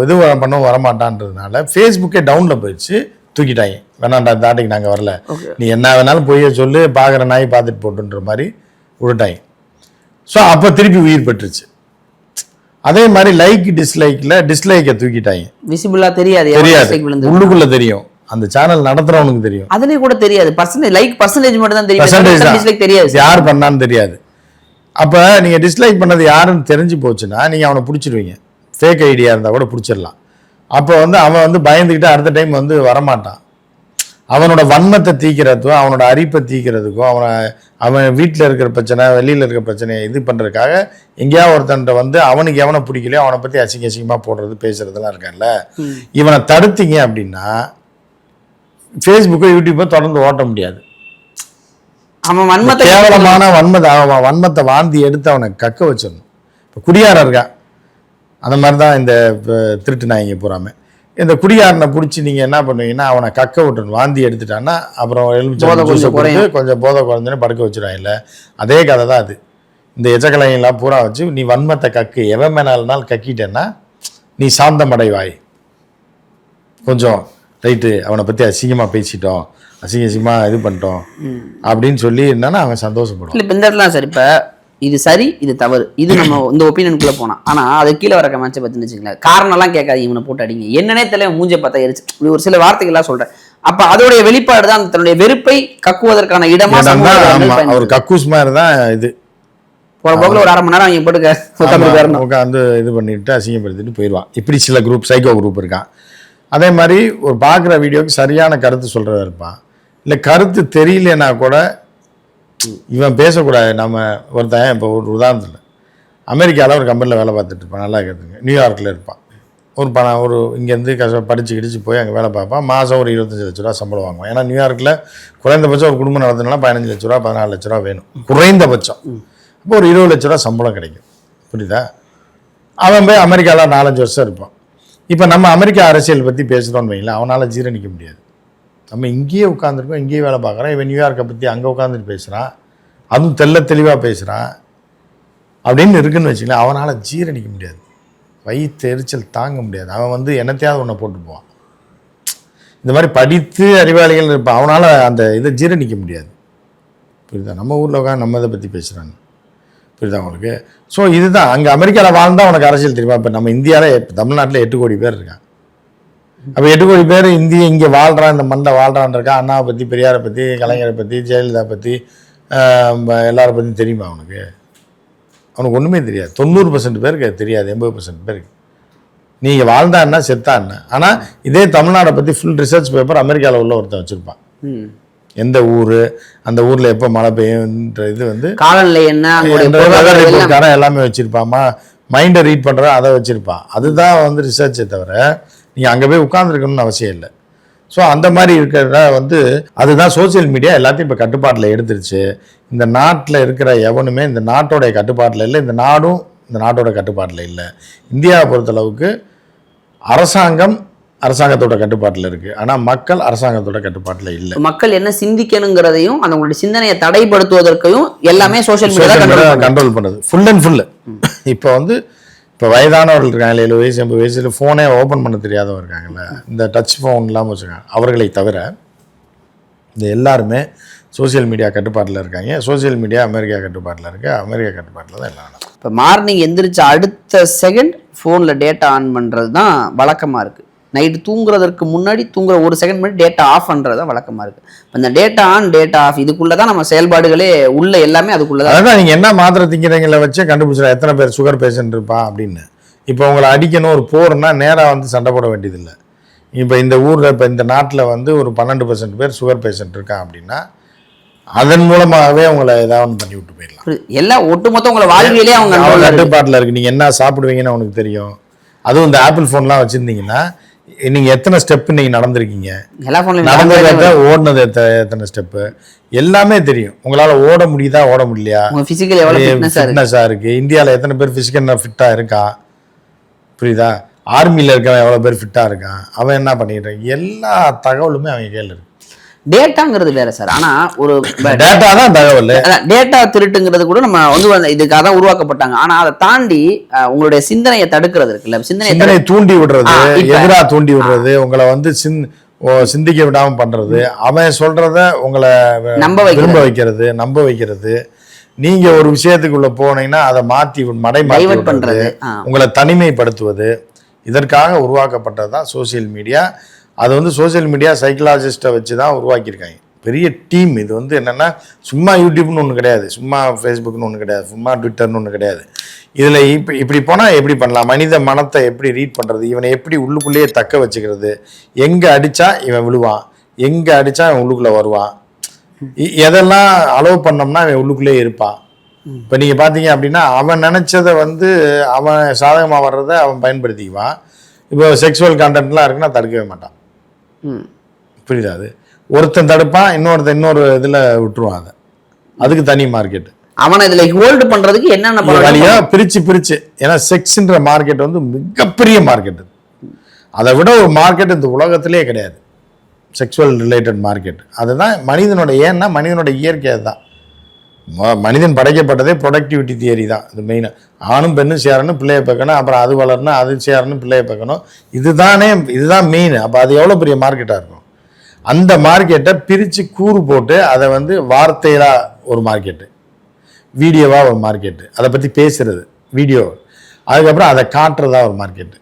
இது பண்ணவும் வரமாட்டான்றதுனால ஃபேஸ்புக்கே டவுனில் போயிடுச்சு. தூக்கிட்டாங்க. வேணாண்டா இந்த ஆட்டுக்கு நாங்கள் வரல. நீ என்ன வேணாலும் பொய்ய சொல்லு பார்க்குற நாய் பார்த்துட்டு போட்டுன்ற மாதிரி விட்டுட்டாங்க. ஸோ அப்போ திருப்பி உயிர் பெற்றுச்சு. அதே மாதிரி லைக் டிஸ்லைக்கில் டிஸ்லைக்கை தூக்கிட்டாங்க. விசிபிளா தெரியாது தெரியாது. உள்ளுக்குள்ள தெரியும். அந்த சேனல் நடத்துறவனுக்கு தெரியும். அதுலயே கூட தெரியாது. பர்சன்டேஜ் லைக் பர்சன்டேஜ் மட்டும் தான் தெரியும். டிஸ்லைக் தெரியாது. யார் பண்ணான்னு தெரியாது. அப்போ நீங்கள் டிஸ்லைக் பண்ணது யாருன்னு தெரிஞ்சு போச்சுன்னா நீங்கள் அவனை பிடிச்சிடுவீங்க ஃபேக் ஐடியா இருந்தால் கூட பிடிச்சிடலாம் அப்போ வந்து அவன் வந்து பயந்துக்கிட்டு அடுத்த டைம் வந்து வரமாட்டான். அவனோட வன்மத்தை தீக்கிறதுக்கும் அவனோட அரிப்பை தீக்கிறதுக்கும் அவனை அவன் வீட்டில் இருக்கிற பிரச்சனை வெளியில் இருக்கிற பிரச்சனையை இது பண்ணுறதுக்காக எங்கேயாவது ஒருத்தன்ட்ட வந்து அவனுக்கு எவனை பிடிக்கலையோ அவனை பற்றி அசிங்க அசிங்கமாக போடுறது பேசுறதெல்லாம் இருக்கான்ல. இவனை தடுத்தீங்க அப்படின்னா ஃபேஸ்புக்கோ யூடியூப்போ தொடர்ந்து ஓட்ட முடியாது. அவன் வன்மத்தை கேவலமான வன்மத்தை அவன் வன்மத்தை வாந்தி எடுத்து அவனை கக்க வச்சிடணும். இப்போ குடியாரம் இருக்கான் அந்த மாதிரி தான் இந்த திருட்டு நாய்ங்க பூராமே இந்த குடியாரனை பிடிச்சி நீங்கள் என்ன பண்ணுவீங்கன்னா அவனை கக்க விட்டுறணும் வாந்தி எடுத்துட்டான்னா அப்புறம் எலுமிச்சை கொஞ்சம் போதை குறைஞ்சுன்னு படுக்க வச்சிருவாங்கல்ல. அதே கதை தான் அது. இந்த எச்சக்கலையெல்லாம் பூரா வச்சு நீ வன்மத்தை கக்கு எவன் மேனாலும் கக்கிட்டேன்னா நீ சாந்தமடைவாய். கொஞ்சம் ரைட்டு அவனை பற்றி அசிங்கமாக பேசிட்டோம் அசிங்க அசிங்கமாக இது பண்ணிட்டோம் அப்படின்னு சொல்லி என்னன்னா அவன் சந்தோஷப்படுவான். இல்ல இப்ப இந்த இடத்துல சார் இப்ப இது சரி இது தவறு. இது நம்ம <clears throat> இந்த ஒப்பீனியனுக்குள்ள போனா. ஆனா அது கீழே வர கமெண்ட்ஸை பத்தி வச்சுங்களேன் காரணம் எல்லாம் கேட்காது இவனை போட்டு அடிங்க. என்னன்னே தெரியல மூஞ்ச பார்த்தா எரிச்சு. இப்படி ஒரு சில வார்த்தைகள்லாம் சொல்றேன். அப்ப அதோடைய வெளிப்பாடு தான் தன்னுடைய வெறுப்பை கக்குவதற்கான இடமா அவர். கக்கூஸ் மாதிரி தான் இது. போற போக்குல ஒரு அரை மணி நேரம் அவங்க போட்டு உட்காந்து இது பண்ணிட்டு அசிங்கப்படுத்திட்டு போயிடுவான். இப்படி சில குரூப் சைக்கோ குரூப் இருக்கான். அதே மாதிரி ஒரு பார்க்குற வீடியோக்கு சரியான கருத்து சொல்கிறவன் இருப்பான். இல்லை கருத்து தெரியலனா கூட இவன் பேசக்கூடாது. நம்ம ஒருத்தன் இப்போ ஒரு உதாரணத்தில். அமெரிக்காவில் ஒரு கம்பெனியில் வேலை பார்த்துட்டு இருப்பான். நல்லா கேட்டுங்க. நியூயார்க்கில் இருப்பான். ஒரு பணம் ஒரு இங்கேருந்து கஷ்ட படித்து கிடிச்சு போய் அங்கே வேலை பார்ப்பான். மாதம் ஒரு இருபத்தஞ்சு லட்ச ரூபா சம்பளம் வாங்குவான். ஏன்னா நியூயார்க்கில் குறைந்தபட்சம் ஒரு குடும்பம் நடத்தினா பதினஞ்சு லட்ச ரூபா பதினாலு லட்ச ரூபா வேணும். குறைந்தபட்சம். அப்போ ஒரு இருபது லட்ச ரூபா சம்பளம் கிடைக்கும். புரியுதா? அவன் போய் அமெரிக்காவில் நாலஞ்சு வருஷம் இருப்பான். இப்போ நம்ம அமெரிக்கா அரசியல் பற்றி பேசுகிறோன்னு வைங்களேன் அவனால் ஜீரணிக்க முடியாது. நம்ம இங்கேயே உட்காந்துருக்கோம் இங்கேயே வேலை பார்க்குறோம் இவன் நியூயார்க்கை பற்றி அங்கே உட்காந்துட்டு பேசுகிறான் அதுவும் தெள்ள தெளிவாக பேசுகிறான் அப்படின்னு இருக்குன்னு வச்சுக்கலாம் அவனால் ஜீரணிக்க முடியாது. வயிற்று எரிச்சல் தாங்க முடியாது. அவன் வந்து என்னத்தையாவது ஒன்றை போட்டு போவான் இந்த மாதிரி படித்து அறிவாளிகள் இருப்பான் அவனால் அந்த இதை ஜீரணிக்க முடியாது. புரியுதா? நம்ம ஊரில் உட்காந்து நம்ம இதை பற்றி பேசுகிறாங்க புரியுதா உங்களுக்கு? ஸோ இதுதான். அங்கே அமெரிக்காவில் வாழ்ந்தால் உனக்கு அரசியல் தெரியுமா? இப்போ நம்ம இந்தியாவில் தமிழ்நாட்டில் எட்டு கோடி பேர் இருக்கான் அப்போ எட்டு கோடி பேர் இந்திய இங்கே வாழ்கிறான் இந்த மண்ணில் வாழ்கிறான் இருக்கா? அண்ணாவை பற்றி பெரியாரை பற்றி கலைஞரை பற்றி ஜெயலலிதா பற்றி எல்லாரை பற்றியும் தெரியுமா அவனுக்கு? அவனுக்கு ஒன்றுமே தெரியாது. தொண்ணூறு பர்சன்ட் பேருக்கு அது தெரியாது எண்பது பர்சன்ட் பேருக்கு. நீங்கள் வாழ்ந்தா என்ன செத்தா என்ன? ஆனால் இதே தமிழ்நாடை பற்றி ஃபுல் ரிசர்ச் பேப்பர் அமெரிக்காவில் உள்ள ஒருத்தன் வச்சுருப்பான். எந்த ஊர் அந்த ஊரில் எப்போ மழை பெய்யுன்ற இது வந்து காலநிலை என்ன எல்லாம்? வச்சிருப்பான். மைண்டை ரீட் பண்ற அதை வச்சிருப்பான். அதுதான் வந்து ரிசர்ச்சே தவிர நீங்க அங்க போய் உட்கார்ந்துருக்கணும்னு அவசியம் இல்லை. ஸோ அந்த மாதிரி இருக்கிறத வந்து அதுதான் சோஷியல் மீடியா எல்லாத்தையும் இப்போ கட்டுப்பாட்டில் எடுத்துருச்சு. இந்த நாட்டில் இருக்கிற எவனுமே இந்த நாட்டோடைய கட்டுப்பாட்டில் இல்லை இந்த நாடும் இந்த நாட்டோட கட்டுப்பாட்டில் இல்லை. இந்தியாவை பொறுத்தளவுக்கு அரசாங்கம் அரசாங்கத்தோட கட்டுப்பாட்டில் இருக்குது ஆனால் மக்கள் அரசாங்கத்தோட கட்டுப்பாட்டில் இல்லை. மக்கள் என்ன சிந்திக்கணுங்கிறதையும் அந்த உங்களுடைய சிந்தனையை தடைப்படுத்துவதற்கையும் எல்லாமே சோஷியல் மீடியா கண்ட்ரோல் பண்ணுது. ஃபுல் அண்ட் ஃபுல் இப்போ வந்து இப்போ வயதானவர்கள் இருக்காங்க ஏழு வயசு எண்பது வயசுல ஃபோனே ஓப்பன் பண்ண தெரியாதவங்க இருக்காங்கல்ல? இந்த டச் ஃபோன் இல்லாமல் வச்சுருக்காங்க. அவர்களை தவிர இந்த எல்லாருமே சோஷியல் மீடியா கட்டுப்பாட்டில் இருக்காங்க. சோஷியல் மீடியா அமெரிக்கா கட்டுப்பாட்டில் இருக்கு. அமெரிக்கா கட்டுப்பாட்டில் தான் எல்லாம் இப்போ மார்னிங் எந்திரிச்சு அடுத்த செகண்ட் ஃபோனில் டேட்டா ஆன் பண்ணுறது தான் வழக்கமாக இருக்குது நைட்டு தூங்குறதற்கு முன்னாடி தூங்குற ஒரு செகண்ட் முன்னாடி டேட்டா ஆஃப் பண்ணுறது வழக்கமாக இருக்குது இந்த டேட்டா ஆன் டேட்டா ஆஃப் இதுக்குள்ளே தான் நம்ம செயல்பாடுகளே உள்ள எல்லாமே அதுக்குள்ளே தான் அதான் நீங்கள் என்ன மாத்திரை திங்கிறீங்கள வச்சு கண்டுபிடிச்சிடலாம். எத்தனை பேர் சுகர் பேஷண்ட் இருப்பான் அப்படின்னு. இப்போ உங்களை அடிக்கணும் ஒரு போர்னா நேராக வந்து சண்டை போட வேண்டியதில்லை. இப்போ இந்த ஊரில் இப்போ இந்த நாட்டில் வந்து ஒரு பன்னெண்டு பர்சன்ட் பேர் சுகர் பேஷண்ட் இருக்கான் அப்படின்னா அதன் மூலமாகவே உங்களை ஏதாவது ஒன்று பண்ணி விட்டு போயிடலாம். எல்லாம் ஒட்டுமொத்த உங்களை வாழ்வியலே அவங்க. கட்டுப்பாட்டில் இருக்கு. நீங்கள் என்ன சாப்பிடுவீங்கன்னு அவனுக்கு தெரியும். அதுவும் இந்த ஆப்பிள் ஃபோன்லாம் வச்சுருந்தீங்கன்னா நீங்கள் எத்தனை ஸ்டெப் நீங்கள் நடந்திருக்கீங்க? நடந்தது எத்தனை ஓடினது எத்த எத்தனை ஸ்டெப்பு எல்லாமே தெரியும். உங்களால் ஓட முடியுதா ஓட முடியலையா? ஃபிட்னஸாக இருக்கு? இந்தியாவில் எத்தனை பேர் ஃபிசிக்கல் ஃபிட்டாக இருக்கான் புரியுதா? ஆர்மியில் இருக்கவன் எவ்வளோ பேர் ஃபிட்டாக இருக்கான்? அவன் என்ன பண்ணிட்டு இருக்கான்? எல்லா தகவலுமே அவன் கையில் இருக்கு. டேட்டாங்கிறது வேற சார். ஆனா ஒரு <coughs> டேட்டா தான் தகவல். டேட்டா திருட்டுங்கிறது கூட நம்ம வந்து இதுக்காக தான் உருவாக்கப்பட்டாங்க. ஆனா அதை தாண்டி உங்களுடைய சிந்தனையை தடுக்கிறது இருக்குல்ல சிந்தனையை தூண்டி விடுறது எதிரா தூண்டி விடுறது உங்களை வந்து ஓ, சிந்திக்க விடாம பண்றது அவன் சொல்றத உங்களை நம்ப வைக்கிறது. விரும்ப வைக்கிறது நம்ப வைக்கிறது. நீங்க ஒரு விஷயத்துக்குள்ள போனீங்கன்னா அதை மாத்தி மடை பண்றது. உங்களை தனிமைப்படுத்துவது இதற்காக உருவாக்கப்பட்டது தான் சோசியல் மீடியா அது வந்து சோஷியல் மீடியா சைக்கலாஜிஸ்ட்டை வச்சு தான் உருவாக்கியிருக்காங்க. பெரிய டீம் இது வந்து என்னென்னா சும்மா யூடியூப்னு ஒன்று கிடையாது. சும்மா ஃபேஸ்புக்னு ஒன்று கிடையாது. சும்மா ட்விட்டர்னு ஒன்று கிடையாது. இதில் இப்படி இப்படி போனால் எப்படி பண்ணலாம்? மனித மனத்தை எப்படி ரீட் பண்ணுறது இவனை எப்படி உள்ளுக்குள்ளேயே தக்க வச்சுக்கிறது? எங்கே அடித்தா இவன் விழுவான்? எங்கே அடித்தா இவன் உள்ளுக்குள்ளே வருவான்? எதெல்லாம் அலோவ் பண்ணோம்னா அவன் உள்ளுக்குள்ளேயே இருப்பான். இப்போ நீங்கள் பார்த்தீங்க அப்படின்னா அவன் நினச்சதை வந்து அவன் சாதகமாக வர்றதை அவன் பயன்படுத்திக்குவான். இப்போ செக்ஸுவல் கான்டென்ட்லாம் இருக்குன்னா தடுக்கவே மாட்டான். புரியுதா அது? ஒருத்தன் தடுப்பான் இன்னொருத்தன் இன்னொரு இதில் விட்டுருவான் அதை. அதுக்கு தனி மார்க்கெட் அவனை இதுல ஹோல்டு பண்றதுக்கு என்னென்ன பண்ணணும்? வழியா பிரிச்சு பிரிச்சு ஏன்னா செக்ஸ்ன்ற மார்க்கெட் வந்து மிகப்பெரிய மார்க்கெட் அதை விட ஒரு மார்க்கெட் இந்த உலகத்திலே கிடையாது. செக்ஸுவல் ரிலேட்டட் மார்க்கெட் அதுதான் மனிதனோட ஏன்னா மனிதனோட இயற்கை அதுதான். மனிதன் படைக்கப்பட்டதே ப்ரொடக்டிவிட்டி தியரி தான். இது மெயினாக ஆணும் பெண்ணும் சேரணும் பிள்ளையை பார்க்கணும் அப்புறம் அது வளரணும் அது சேரணும் பிள்ளையை பார்க்கணும். இதுதானே இதுதான் மெயின் அப்போ அது எவ்வளோ பெரிய மார்க்கெட்டாக இருக்கும்? அந்த மார்க்கெட்டை பிரித்து கூறு போட்டு அதை வந்து வார்த்தையிலாக ஒரு மார்க்கெட்டு வீடியோவாக ஒரு மார்க்கெட்டு அதை பற்றி பேசுறது வீடியோ அதுக்கப்புறம் அதை காட்டுறதா ஒரு மார்க்கெட்டு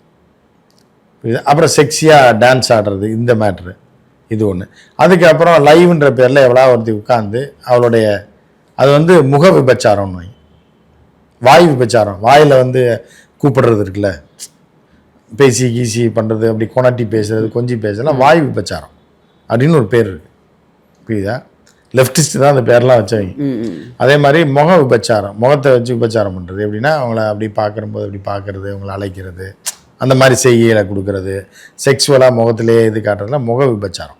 அப்புறம் செக்ஸியாக டான்ஸ் ஆடுறது இந்த மேட்ரு இது ஒன்று அதுக்கப்புறம் லைவ்ன்ற பேரில் எவ்வளோ ஒருத்தி உட்காந்து அவளுடைய அது வந்து முக விபச்சாரம்னு வை. வாய் விபச்சாரம். வாயில் வந்து கூப்பிடுறது இருக்குல்ல. பேசி கீசி பண்ணுறது அப்படி கொணட்டி பேசுறது கொஞ்சி பேசுறதுலாம் வாய் விபச்சாரம். அப்படின்னு ஒரு பேர் இருக்கு. புரியுதா? லெஃப்டிஸ்ட் தான் அந்த பேர்லாம் வச்சவங்க. அதே மாதிரி முக விபச்சாரம். முகத்தை வச்சு விபச்சாரம் பண்ணுறது எப்படின்னா அவங்கள அப்படி பார்க்கும்போது அப்படி பார்க்குறது அவங்கள அழைக்கிறது அந்த மாதிரி செய்கைகளை கொடுக்கறது செக்ஸுவலாக முகத்திலேயே இது காட்டுறதுலாம் முக விபச்சாரம்.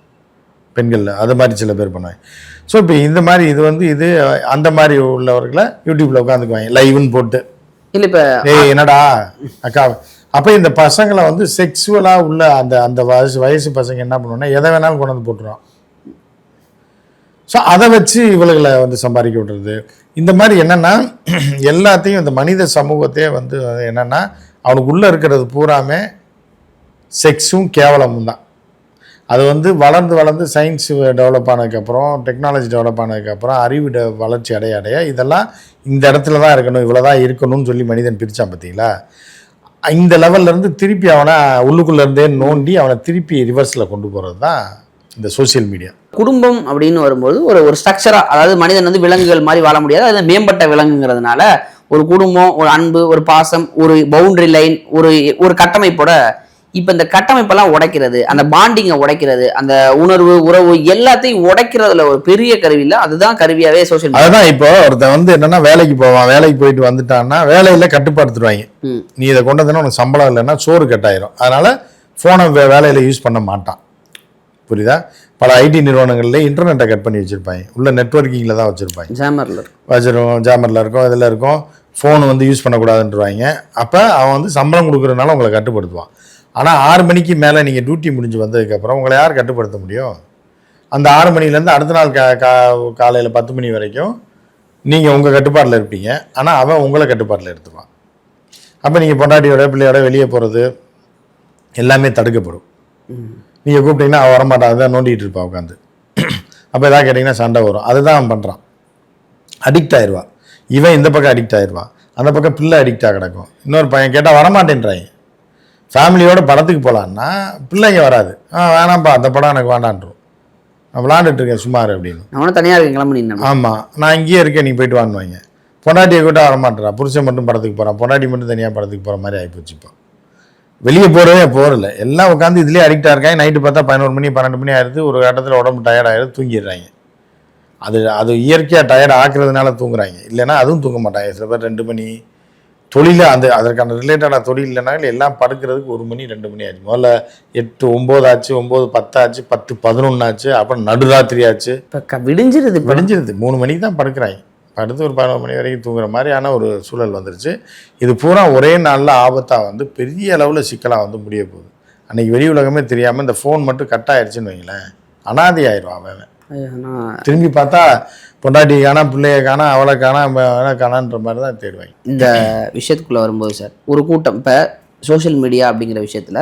பெண்களில். அது மாதிரி சில பேர் பண்ணுவாங்க. ஸோ இப்போ இந்த மாதிரி இது வந்து இது அந்த மாதிரி உள்ளவர்களை யூடியூப்பில் உட்காந்துக்குவாங்க லைவ்னு போட்டு. இல்ல இப்ப ஏய் என்னடா? அக்கா அப்போ இந்த பசங்களை வந்து செக்ஸுவலாக உள்ள அந்த அந்த வயசு வயசு பசங்க என்ன பண்ணுவோம்னா எதை வேணாலும் கொண்டு வந்து போட்டுருவான் ஸோ அதை வச்சு இவளுகளை வந்து சம்பாதிக்க விடுறது இந்த மாதிரி என்னன்னா எல்லாத்தையும் இந்த மனித சமூகத்தையே வந்து என்னன்னா அவனுக்கு உள்ளே இருக்கிறது பூராமே செக்ஸும் கேவலமும் தான். அது வந்து வளர்ந்து வளர்ந்து சயின்ஸ் டெவலப் ஆனதுக்கப்புறம் டெக்னாலஜி டெவலப் ஆனதுக்கப்புறம் அறிவு டெ வளர்ச்சி அடைய அடைய இதெல்லாம் இந்த இடத்துல தான் இருக்கணும் இவ்வளோ தான் இருக்கணும்னு சொல்லி மனிதன் பிரித்தான் பார்த்தீங்களா இந்த லெவல்லேருந்து திருப்பி அவனை உள்ளுக்குள்ளேருந்தே நோண்டி அவனை திருப்பி ரிவர்ஸில் கொண்டு போகிறது தான் இந்த சோஷியல் மீடியா குடும்பம் அப்படின்னு வரும்போது ஒரு ஒரு ஸ்ட்ரக்சராக அதாவது மனிதன் வந்து விலங்குகள் மாதிரி வாழ முடியாது. அது மேம்பட்ட விலங்குங்கிறதுனால ஒரு குடும்பம் ஒரு அன்பு ஒரு பாசம் ஒரு பவுண்டரி லைன் ஒரு ஒரு கட்டமைப்போட இப்ப இந்த கட்டமைப்பெல்லாம் உடைக்கிறது அந்த பாண்டிங்கை உடைக்கிறது அந்த உணர்வு உறவு எல்லாத்தையும் உடைக்கிறதுல ஒரு பெரிய கருவியில அதுதான் கருவியாவே சோசியல் அதுதான் இப்போ ஒருத்தன் வந்து என்னன்னா வேலைக்கு போவான் வேலைக்கு போயிட்டு வந்துட்டான்னா வேலையில கட்டுப்படுத்துருவாங்க ம். நீ இதை கொண்டு வந்தனா உனக்கு சம்பளம் இல்லைன்னா சோறு கட்டாயிரும். அதனால ஃபோனை வேலையில் யூஸ் பண்ண மாட்டான். புரியுதா? பல ஐடி நிறுவனங்கள்ல இன்டர்நெட்டை கட் பண்ணி வச்சிருப்பாங்க. உள்ள நெட்ஒர்க்கிங்கில் தான் வச்சிருப்பாங்க. ஜாமர்ல வச்சிருக்கோம் ஜாமரில் இருக்கும் இதில் இருக்கும். ஃபோன் வந்து யூஸ் பண்ணக்கூடாதுன்றவாங்க. அப்போ அவன் வந்து சம்பளம் கொடுக்குறதுனால உங்களை கட்டுப்படுத்துவான். ஆனால் ஆறு மணிக்கு மேலே நீங்கள் டியூட்டி முடிஞ்சு வந்ததுக்கப்புறம் உங்களை யார் கட்டுப்படுத்த முடியும்? அந்த ஆறு மணிலேருந்து அடுத்த நாள் கா கா காலையில் பத்து மணி வரைக்கும் நீங்கள் உங்கள் கட்டுப்பாட்டில் இருப்பீங்க. ஆனால் அவன் உங்களை கட்டுப்பாட்டில் எடுத்துப்பான் அப்போ நீங்கள் பொண்டாட்டியோட பிள்ளையோட வெளியே போகிறது எல்லாமே தடுக்கப்படும். நீங்கள் கூப்பிட்டீங்கன்னா அவன் வரமாட்டான். அதான் நோண்டிகிட்டு இருப்பான் உட்காந்து அப்போ எதாவது கேட்டிங்கன்னா சண்டை வரும். அதுதான் அவன் பண்ணுறான் அடிக்ட் ஆயிடுவான். இவன் இந்த பக்கம் அடிக்ட் ஆயிடுவான். அந்த பக்கம் பிள்ளை அடிக்டாக கிடக்கும். இன்னொரு பையன் கேட்டால் வரமாட்டேன்றாங்க. ஃபேமிலியோட படத்துக்கு போகலான்னா பிள்ளைங்க வராது. ஆ வேணாம்ப்பா அந்த படம் எனக்கு வேண்டான்றோம். நான் விளாண்டுட்டு இருக்கேன் சுமார் அப்படின்னு. நம்மளும் தனியா இருக்க கிளம்பி ஆமாம் நான் இங்கேயே இருக்கேன் நீ போயிட்டு வாங்குவாங்க பொண்டாட்டியை கூட்ட வரமாட்டேறா. புருஷன் மட்டும் படத்துக்கு போகிறான் பொண்டாட்டி மட்டும் தனியாக படத்துக்கு போகிற மாதிரி ஆகிப்போச்சு இப்போ. வெளியே போகிறதே போகிறல எல்லாம் உட்காந்து இதுலேயே அடிக்டாக இருக்காங்க. நைட்டு பார்த்தா பதினோரு மணி பன்னெண்டு மணி ஆயிடுது. ஒரு கட்டத்தில் உடம்பு டயர்ட் ஆயிடுது தூங்கிடுறாங்க. அது அது இயற்கையாக டயர்ட் ஆக்குறதுனால தூங்குறாங்க. இல்லைன்னா அதுவும் தூங்க மாட்டாங்க. சில பேர் ரெண்டு மணி தொழில அந்த அதற்கான ரிலேட்டடான தொழில் இல்லைனாலும் எல்லாம் படுக்கிறதுக்கு ஒரு மணி ரெண்டு மணி ஆச்சு. முதல்ல எட்டு ஒம்பது ஆச்சு ஒம்பது பத்தாச்சு பத்து பதினொன்று ஆச்சு அப்புறம் நடுராத்திரி ஆச்சு. இப்ப விடிஞ்சிருது விடிஞ்சிருது. மூணு மணிக்கு தான் படுக்கிறாங்க படுத்து ஒரு பதினோரு மணி வரைக்கும் தூங்குற மாதிரியான ஒரு சூழல் வந்துருச்சு. இது பூரா ஒரே நாளில் ஆபத்தாக வந்து பெரிய அளவில் சிக்கலாக வந்து முடிய போகுது. அன்னைக்கு வெளி உலகமே தெரியாமல் இந்த ஃபோன் மட்டும் கட் ஆயிடுச்சுன்னு வைங்களேன். அனாதை ஆயிடுவான் அவன். திரும்பி பார்த்தா பொண்டாட்டியை காணா பிள்ளைய காணா அவளை காணா அவனை காணான்ற மாதிரி தான் தேடுவாங்க. இந்த விஷயத்துக்குள்ளே வரும்போது சார் ஒரு கூட்டம் இப்போ சோஷியல் மீடியா அப்படிங்கிற விஷயத்தில்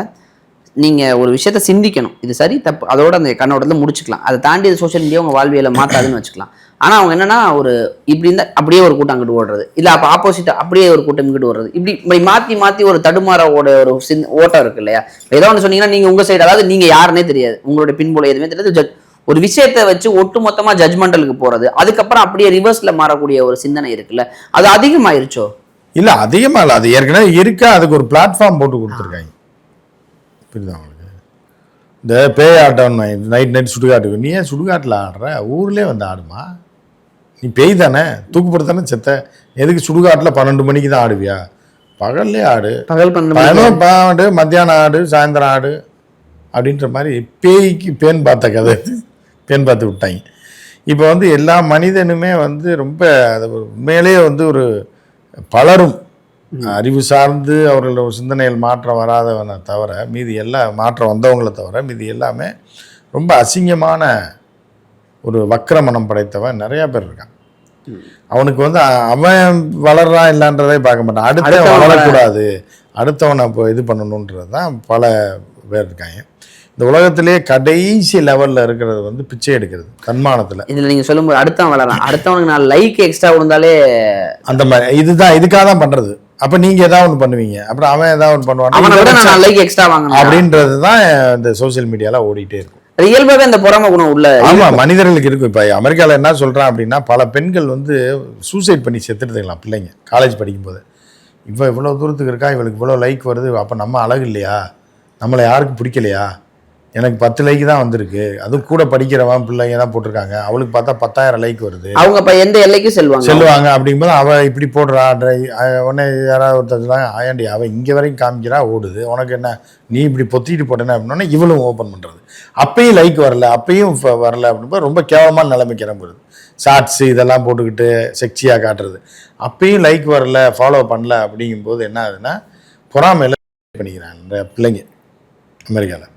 நீங்கள் ஒரு விஷயத்த சிந்திக்கணும். இது சரி தப்பு. அதோட அந்த கண்ணோட்டத்தில் முடிச்சுக்கலாம். அதை தாண்டி சோஷியல் மீடியா உங்கள் வாழ்வியலை மாற்றாதுன்னு வச்சுக்கலாம். ஆனால் அவங்க என்னன்னா ஒரு இப்படி இருந்தால் அப்படியே ஒரு கூட்டம் அங்கிட்டு ஓடுறது. இல்லை அப்போ ஆப்போசிட்டாக அப்படியே ஒரு கூட்டம் இங்கிட்டு ஓடுறது. இப்படி இப்படி மாற்றி மாற்றி ஒரு தடுமாற ஓட ஒரு சிந் ஓட்டம் இருக்கு இல்லையா? ஏதோ ஒன்று சொன்னீங்கன்னா நீங்கள் உங்கள் சைடு அதாவது நீங்கள் யாருன்னே தெரியாது. உங்களுடைய பின்புல எதுவுமே தெரியாது. ஒரு விஷயத்தை வச்சு ஒட்டு மொத்தமா ஜட்மெண்டலுக்கு போறது. அதுக்கப்புறம் அப்படியே ரிவர்ஸ்ல மாறக்கூடிய ஒரு சிந்தனை இருக்குல்ல. அது அதிகமாயிருச்சோ? இல்லை அதிகமாக இல்லை. அது ஏற்கனவே இருக்கா? அதுக்கு ஒரு பிளாட்ஃபார்ம் போட்டு கொடுத்துருக்காங்க. புரியுதா உங்களுக்கு? இந்த பேய் ஆட்டம் நைட் நைட் சுடுகாட்டுக்கு. நீ ஏன் சுடுகாட்டில் ஆடுற? ஊர்லேயே வந்து ஆடுமா? நீ பேய் தானே? தூக்குப்படுத்தானே செத்த? எதுக்கு சுடுகாட்டில் பன்னெண்டு மணிக்கு தான் ஆடுவியா? பகல்லே ஆடு. பகல் பன்னெண்டு ஆடு மத்தியானம் ஆடு சாயந்தரம் ஆடு அப்படின்ற மாதிரி பேய்க்கு பேன் பார்த்த கதை. பேன் பார்த்து விட்டாங்க இப்போ வந்து எல்லா மனிதனுமே வந்து ரொம்ப அது உண்மையிலேயே வந்து ஒரு பலரும் அறிவு சார்ந்து அவர்களோட சிந்தனைகள் மாற்றம் வராதவனை தவிர மீதி எல்லாம் மாற்றம் வந்தவங்களை தவிர மீதி எல்லாமே ரொம்ப அசிங்கமான ஒரு வக்ர மனம் படைத்தவன் நிறைய பேர் இருக்கான். அவனுக்கு வந்து அவன் வளர்றான் இல்லைன்றதே பார்க்க மாட்டான். அடுத்த வளரக்கூடாது. அடுத்தவனை இப்போ இது பண்ணணுன்றது தான் பல பேர் இருக்காங்க. இந்த உலகத்திலேயே கடைசி லெவலில் இருக்கிறது வந்து பிச்சை எடுக்கிறது தன்மானத்தில். இதுல நீங்க சொல்லும்போது அடுத்தவன் வளரலாம். அடுத்தவனுக்கு நான் லைக் எக்ஸ்ட்ரா விழுந்தாலே அந்த மாதிரி இதுதான் இதுக்காக தான் பண்ணுறது அப்போ நீங்கள் ஏதாவது ஒன்று பண்ணுவீங்க. அப்புறம் அவன் ஏதாவது ஒன்று அவனை விட பண்ணுவான் நான் லைக் எக்ஸ்ட்ரா வாங்கணும் அப்படின்றது தான் இந்த சோஷியல் மீடியாவில் ஓடிட்டே இருக்கும். அது இயல்பாவே அந்த பொறாம குணம் உள்ள ஆமா மனிதர்களுக்கு இருக்கும். இப்போ அமெரிக்காவில் என்ன சொல்றான் அப்படின்னா பல பெண்கள் வந்து சூசைட் பண்ணி செத்துட்டுதுங்களாம் பிள்ளைங்க காலேஜ் படிக்கும்போது. இப்போ இவ்வளோ தூரத்துக்கு இருக்கா? இவளுக்கு இவ்வளோ லைக் வருது. அப்போ நம்ம அழகு இல்லையா? நம்மளை யாருக்கும் பிடிக்கலையா? எனக்கு பத்து லைக் தான் வந்திருக்கு. அதுவும் கூட படிக்கிறவன் பிள்ளைங்க தான் போட்டிருக்காங்க. அவளுக்கு பார்த்தா பத்தாயிரம் லைக் வருது. அவங்க இப்ப எந்த எல்லைக்கும் செல்வாங்க? செல்லுவாங்க அப்படிங்கும்போது அவ இப்படி போடுறா ட்ரை உடனே யாராவது ஒருத்தர் ஆயாண்டி அவ இங்கே வரைக்கும் காமிக்கிறா ஓடுது. உனக்கு என்ன நீ இப்படி பொத்திட்டு போட்டேன்னு அப்படின்னா இவளும் ஓப்பன் பண்ணுறது அப்பயும் லைக் வரல அப்பயும் ஃப- வரல அப்படின்போது ரொம்ப கேவலமான நிலைமைக்கு கிளம்புறது ஷார்ட்ஸு இதெல்லாம் போட்டுக்கிட்டு செக்ஸியாக காட்டுறது. அப்பயும் லைக் வரல ஃபாலோ பண்ணல அப்படிங்கும்போது என்ன ஆகுதுன்னா பொறாமையில் பண்ணிக்கிறாங்க இந்த பிள்ளைங்க அமெரிக்காவில்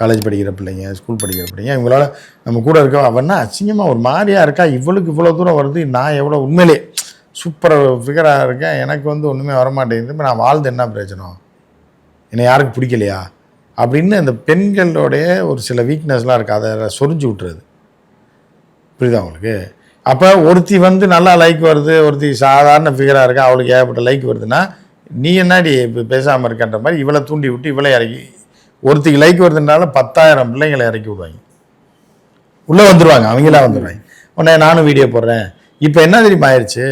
காலேஜ் படிக்கிற பிள்ளைங்க ஸ்கூல் படிக்கிற பிள்ளைங்க இவங்களால நம்ம கூட இருக்க அவன்னா அசிங்கமாக ஒரு மாதிரியாக இருக்கா? இவளுக்கு இவ்வளோ தூரம் வருது நான் எவ்வளோ உண்மையிலே சூப்பர் ஃபிகராக இருக்கேன் எனக்கு வந்து ஒன்றுமே வரமாட்டேங்குது இப்போ நான் வாழ்ந்து என்ன பிரயோஜனம்? என்னை யாருக்கு பிடிக்கலையா? அப்படின்னு அந்த பெண்களோடைய ஒரு சில வீக்னஸ்லாம் இருக்குது அதை சொரிஞ்சு விட்டுறது. புரியுதா உங்களுக்கு? அப்போ ஒருத்தி வந்து நல்லா லைக் வருது ஒருத்தி சாதாரண ஃபிகராக இருக்கா அவளுக்கு ஏகப்பட்ட லைக் வருதுன்னா நீ என்னடி இப்போ பேசாமல் இருக்கன்ற மாதிரி இவளை தூண்டி விட்டு இவளை இறக்கி ஒருத்திக்கு லைக் வருதுனால பத்தாயிரம் பிள்ளைங்களை இறக்கி விடுவாங்க. உள்ளே வந்துடுவாங்க அவங்களா வந்துடுவாங்க உடனே நானும் வீடியோ போடுறேன். இப்போ என்ன தெரியுமா ஆயிடுச்சு?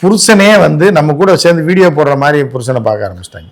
புருஷனே வந்து நம்ம கூட சேர்ந்து வீடியோ போடுற மாதிரி புருஷனை பார்க்க ஆரம்பிச்சிட்டாங்க.